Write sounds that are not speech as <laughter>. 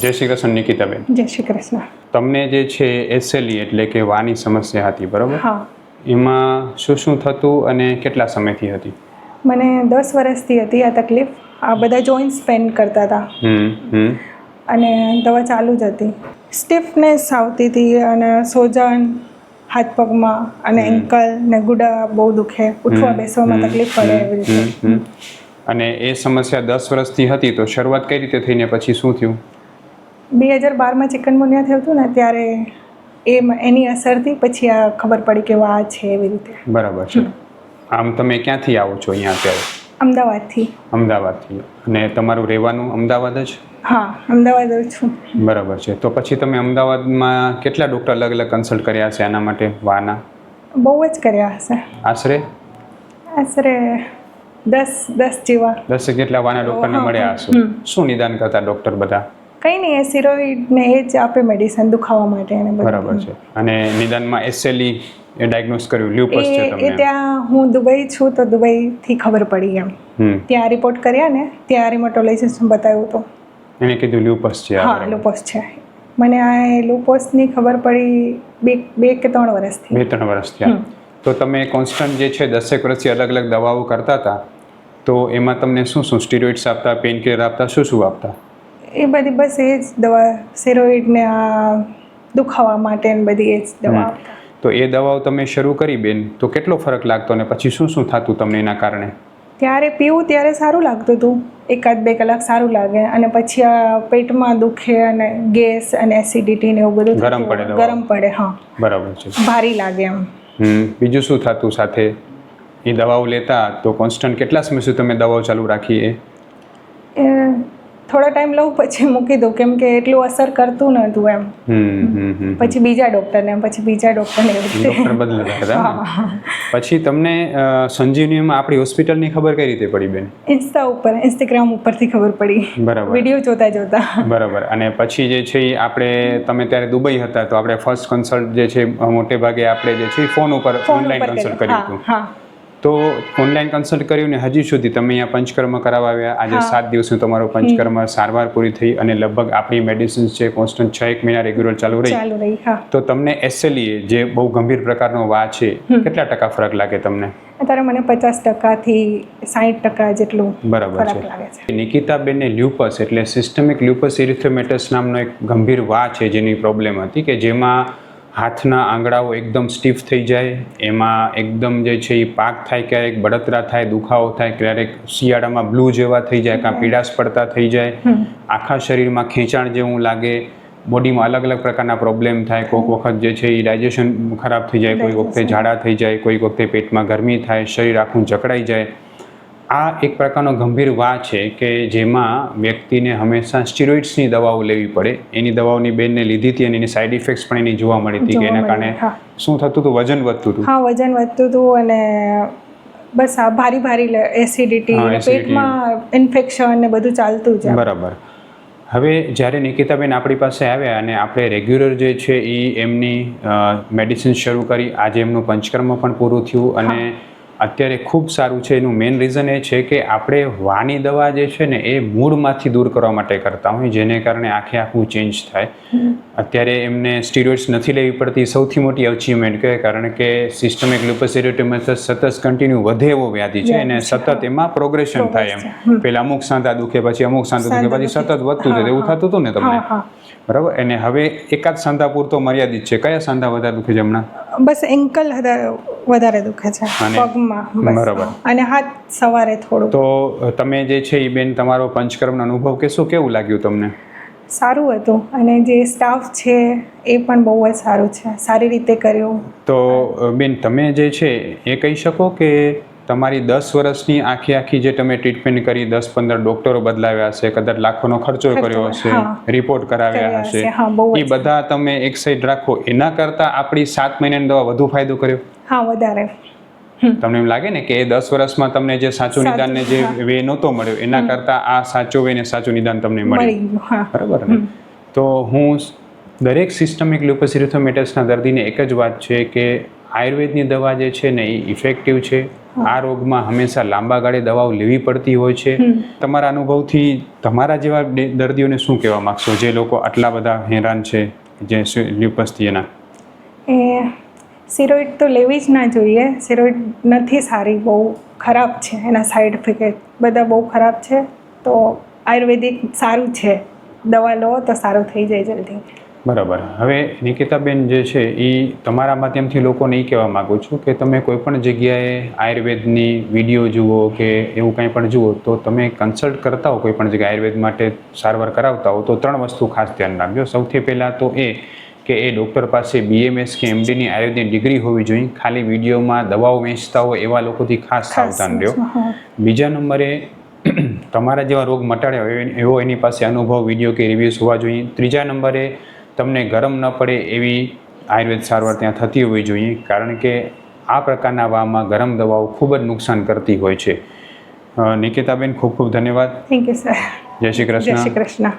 જય શ્રી કૃષ્ણ નિકિતાબેન જય શ્રી કૃષ્ણ. તમને જે છે એસએલઈ એટલે કે વાની સમસ્યા હતી બરાબર? હા. એમાં શું શું થતું અને કેટલા સમયથી હતી? મને દસ વર્ષથી હતી આ તકલીફ. આ બધા જોઈન્ટ પેન કરતા હતા. હમ હમ. અને દવા ચાલુ જ હતી. સ્ટીફનેસ આવતી હતી અને સોજન હાથ પગમાં અને એન્કલ ને ગુડા બહુ દુખે. ઉઠવા બેસવામાં તકલીફ પડે એવી રીતે. અને એ સમસ્યા દસ વર્ષથી હતી તો શરૂઆત કઈ રીતે થઈને પછી શું થયું? બે હજાર બારમાં ચિકનગુનિયા થયું હતું ને ત્યારે એ એની અસરથી પછી આ ખબર પડી કે આ છે એવી રીતે. બરાબર છે. આમ તમે ક્યાંથી આવો છો અહીંયા અત્યારે? અમદાવાદથી. અમદાવાદથી. અને તમારું રહેવાનું અમદાવાદ જ? હા અમદાવાદ જ છું. બરાબર છે. તો પછી તમે અમદાવાદમાં કેટલા ડૉક્ટર અલગ અલગ કન્સલ્ટ કર્યા છે આના માટે? વાના? બહુ જ કર્યા હશે. આશરે? આશરે દસ દસ જેવા. દસ જેટલા વાના ડૉક્ટરને મળ્યા હશે. શું નિદાન કરતા ડૉક્ટર બધા? કંઈ નહીં એ સ્ટીરોઇડ ને એ જ આપે મેડિસિન દુખાવા માટે એને બરાબર છે. અને નિદાનમાં એસએલઈ એ ડાયગ્નોસ કર્યું લ્યુપસ છે તમને એ ત્યાં હું દુબઈ છું તો દુબઈથી ખબર પડી એમ. ત્યાં રિપોર્ટ કર્યા ને ત્યાં રિમોટોલોજીસ્ટ બતાવ્યું તો એને કીધું લ્યુપસ છે હા લ્યુપસ છે. મને આ લુપોસની ખબર પડી બે બે કે ત્રણ વર્ષથી. બે ત્રણ વર્ષ થયા. તો તમે કોન્સ્ટન્ટ જે છે દસેક વર્ષથી અલગ અલગ દવાઓ કરતા હતા તો એમાં તમને શું શું સ્ટીરોઇડ્સ આપતા પેન કિલર આપતા શું શું આપતા? એ બધી બસ એ જ દવા સેરોઇડને આ દુખાવા માટે ને બધી એ જ દવા તો એ દવાઓ તમે શરૂ કરી બેન તો કેટલો ફરક લાગતો અને પછી શું શું થતું તમને એના કારણે? ત્યારે પીવું ત્યારે સારું લાગતું હતું. એકાદ બે કલાક સારું લાગે અને પછી આ પેટમાં દુખે અને ગેસ અને એસિડિટી ને એવું બધું ગરમ પડે ગરમ પડે હા. બરાબર છે. ભારી લાગે એમ. બીજું શું થતું સાથે? એ દવાઓ લેતા તો કોન્સ્ટન્ટ કેટલા સમય સુધી તમે દવાઓ ચાલુ રાખી એ? એ થોડો ટાઈમ લઉં પછી મૂકી દઉં. કેમ કે એટલું અસર કરતું નહોતું એમ. પછી બીજા ડૉક્ટરને પછી બીજા ડૉક્ટરને ડૉક્ટર બદલતા પછી તમને સંજીવનીમાં આપણી હોસ્પિટલની ખબર કઈ રીતે પડી બેન? ઇન્સ્ટા ઉપર ઇન્સ્ટાગ્રામ ઉપરથી ખબર પડી. બરાબર. વીડિયો જોતા જોતા. બરાબર. અને પછી જે છે એ આપણે તમે ત્યારે દુબઈ હતા તો આપણે ફર્સ્ટ કન્સલ્ટ જે છે મોટે ભાગે આપણે જે છે ફોન ઉપર ઓનલાઈન કન્સલ્ટ કર્યું. હતું. તો ઓનલાઈન કન્સલ્ટ કર્યું ને હજી સુધી તમે અહીંયા પંચકર્મ કરાવવા આવ્યા. આજે સાત દિવસનું તમારો પંચકર્મ સારવાર પૂરી થઈ અને લગભગ આપણી મેડિસિન્સ છે કોન્સ્ટન્ટ છ એક મહિના રેગ્યુલર ચાલુ રહી. તો તમને એસએલઈએ જે બહુ ગંભીર પ્રકારનો વા છે કેટલા ટકા ફરક લાગે તમને? અત્યારે મને પચાસ ટકાથી સાહીઠ ટકા જેટલું બરાબર છે. નિકિતાબેનને લ્યુપસ એટલે સિસ્ટમિક લ્યુપસ ઇરિથોમેટસ નામનો એક ગંભીર વા છે જેની પ્રોબ્લેમ હતી કે જેમાં હાથના આંગળાઓ એકદમ સ્ટીફ થઈ જાય. એમાં એકદમ જે છે એ પાક થાય ક્યારેક બળતરા થાય દુખાવો થાય ક્યારેક શિયાળામાં બ્લુ જેવા થઈ જાય કાં પીડાશ પડતા થઈ જાય. આખા શરીરમાં ખેંચાણ જેવું લાગે બોડીમાં અલગ અલગ પ્રકારના પ્રોબ્લેમ થાય. કોઈક વખત જે છે એ ડાયજેશન ખરાબ થઈ જાય કોઈક વખતે ઝાડા થઈ જાય કોઈક વખતે પેટમાં ગરમી થાય શરીર આખું જકડાઈ જાય. આ એક પ્રકારનો ગંભીર વા છે કે જેમાં વ્યક્તિને હંમેશા સ્ટીરોઇડ્સની દવાઓ લેવી પડે. એની દવાઓની બેનને લીધી હતી અને એની સાઈડ ઇફેક્ટ્સ પણ એની જોવા મળી હતી કે એના કારણે શું થતું હતું? વજન વધતું હતું. હા વજન વધતું હતું અને બસ આ ભારી ભારી એસિડિટી. પેટમાં ઇન્ફેક્શન ને બધું ચાલતું જ બરાબર. હવે જ્યારે નિકિતાબેન આપણી પાસે આવ્યા અને આપણે રેગ્યુલર જે છે એ એમની મેડિસિન શરૂ કરી આજે એમનું પંચકર્મ પણ પૂરું થયું અને અત્યારે ખૂબ સારું છે. એનું મેઇન રીઝન એ છે કે આપણે વાની દવા જે છે ને એ મૂળમાંથી દૂર કરવા માટે કરતા હોય જેને કારણે આખે આખું ચેન્જ થાય. અત્યારે એમને સ્ટીરોઇડ્સ નથી લેવી પડતી. સૌથી મોટી અચીવમેન્ટ કહે કારણ કે સિસ્ટમિક લ્યુપોસિરિયોટિમસ સતત કન્ટિન્યુ વધે એવો વ્યાધિ છે અને સતત એમાં પ્રોગ્રેશન થાય એમ. પહેલાં અમુક સાંધા દુખે પછી અમુક સાંધા દુખે પછી સતત વધતું જાય એવું થતું હતું ને તમને? બરાબર? અને હવે એકાદ સાંધા પૂરતો મર્યાદિત છે. કયા સાંધા વધારે દુખે છે હમણાં? બસ એન્કલ વધારે દુખે છે પગમાં. બરાબર. અને હાથ સવારે થોડું તો તમે જે છે એ બેન તમારો પંચકર્મનો અનુભવ કહેશો કેવું લાગ્યું તમને? સારું હતું. અને જે સ્ટાફ છે એ પણ બહુ જ સારું છે. સારી રીતે કર્યું. તો બેન તમે જે છે એ કહી શકો કે તમારી દસ વર્ષની આખી આખી જે તમે ટ્રીટમેન્ટ કરી દસ પંદર ડોક્ટરો બદલાવ્યા હશે કદાચ લાખોનો ખર્ચો કર્યો હશે રિપોર્ટ કરાવ્યા હશે. એ બધા તમે એક સાઈડ રાખો. એના કરતાં આપણી સાત મહિનાની દવા વધુ ફાયદો કર્યો? હા વધારે. તમને એમ લાગે ને કે એ દસ વર્ષમાં તમને જે સાચું નિદાન ને જે વે નહોતો મળ્યો એના કરતાં આ સાચો વે ને સાચું નિદાન તમને મળ્યું. બરાબર ને? તો હું દરેક સિસ્ટમિક લ્યુપોસિરિથોમેટસના દર્દીને એક જ વાત છે કે આયુર્વેદની દવા જે છે ને એ ઇફેક્ટિવ છે. આ રોગમાં હંમેશા લાંબા ગાળે દવાઓ લેવી પડતી હોય છે. તમારા અનુભવથી તમારા જેવા દર્દીઓને શું કહેવા માંગશો? જે લોકો આટલા બધા હેરાન છે જે લ્યુપસથી એના. એ સિરોઇડ તો લેવી જ ના જોઈએ. સિરોઇડ નથી સારી બહુ ખરાબ છે એના સાઈડ ઇફેક્ટ બધા બહુ ખરાબ છે. તો આયુર્વેદિક સારું છે. દવા લો તો સારું થઈ જાય જલ્દી. બરાબર. હવે નિકિતાબેન જે છે એ તમારા માધ્યમથી લોકોને એ કહેવા માગું છું કે તમે કોઈ પણ જગ્યાએ આયુર્વેદની વીડિયો જુઓ કે એવું કંઈ પણ જુઓ તો તમે કન્સલ્ટ કરતા હો કોઈ પણ જગ્યાએ આયુર્વેદ માટે સારવાર કરાવતા હો તો ત્રણ વસ્તુ ખાસ ધ્યાન રાખજો. સૌથી પહેલાં તો એ કે એ ડૉક્ટર પાસે બીએમએસ કે એમડીની આયુર્વેદની ડિગ્રી હોવી જોઈએ. ખાલી વિડીયોમાં દવાઓ વેચતા હોય એવા લોકોથી ખાસ સાવધાન રહ્યો. બીજા નંબરે <clears throat> તમારા જેવા રોગ મટાડ્યા હોય એવો એની પાસે અનુભવ વીડિયો કે રિવ્યૂઝ હોવા જોઈએ. ત્રીજા નંબરે તમને ગરમ ન પડે એવી આયુર્વેદ સારવાર ત્યાં થતી હોવી જોઈએ કારણ કે આ પ્રકારના વામાં ગરમ દવાઓ ખૂબ જ નુકસાન કરતી હોય છે. નિકિતાબેન ખૂબ ખૂબ ધન્યવાદ. થેન્ક યુ સર જય શ્રી જય શ્રી કૃષ્ણ કૃષ્ણ.